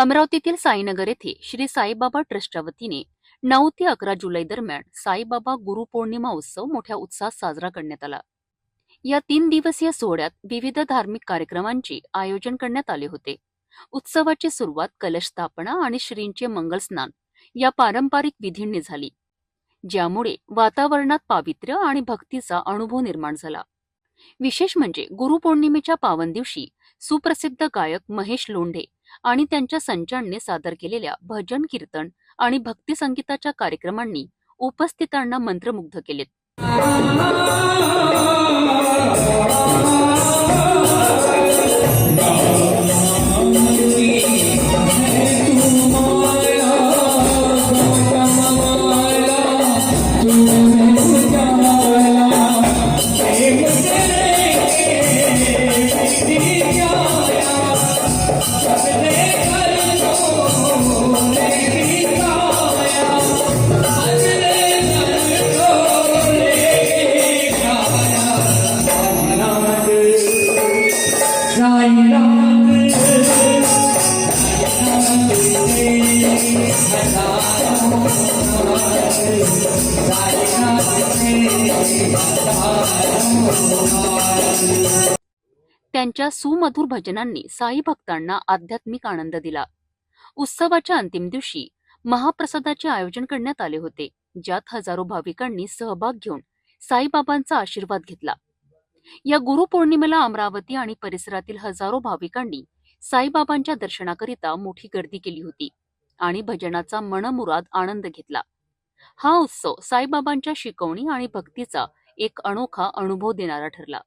अमरावतीतील साईनगर येथे श्री साईबाबा ट्रस्टच्या वतीने नऊ ते अकरा जुलै दरम्यान साईबाबा गुरुपौर्णिमा उत्सव मोठ्या उत्साहात साजरा करण्यात आला. या तीन दिवसीय सोहळ्यात विविध धार्मिक कार्यक्रमांचे आयोजन करण्यात आले होते. उत्सवाची सुरुवात कलश स्थापना आणि श्रींचे मंगलस्नान या पारंपरिक विधींनी झाली. ज्यामुळे वातावरणात पावित्र्य आणि भक्तीचा अनुभव निर्माण झाला. विशेष म्हणजे गुरुपौर्णिमेच्या पावन दिवशी सुप्रसिद्ध गायक महेश लोंढे आणि त्यांच्या संचांनी सादर केलेल्या भजन कीर्तन आणि भक्ती संगीताच्या कार्यक्रमांनी उपस्थितांना मंत्रमुग्ध केलेत. त्यांच्या सुमधुर भजनांनी साई भक्तांना आध्यात्मिक आनंद दिला. उत्सवाच्या अंतिम दिवशी महाप्रसादाचे आयोजन करण्यात आले होते ज्यात हजारो भाविकांनी सहभाग घेऊन साईबाबांचा आशीर्वाद घेतला. या गुरुपौर्णिमेला अमरावती आणि परिसरातील हजारो भाविकांनी साईबाबांच्या दर्शनाकरिता मोठी गर्दी केली होती. आणि भजनाचा मनमुराद आनंद घेतला. हा उत्सव साईबाबांच्या शिकवणी आणि भक्तीचा एक अनोखा अनुभव देणारा ठरला.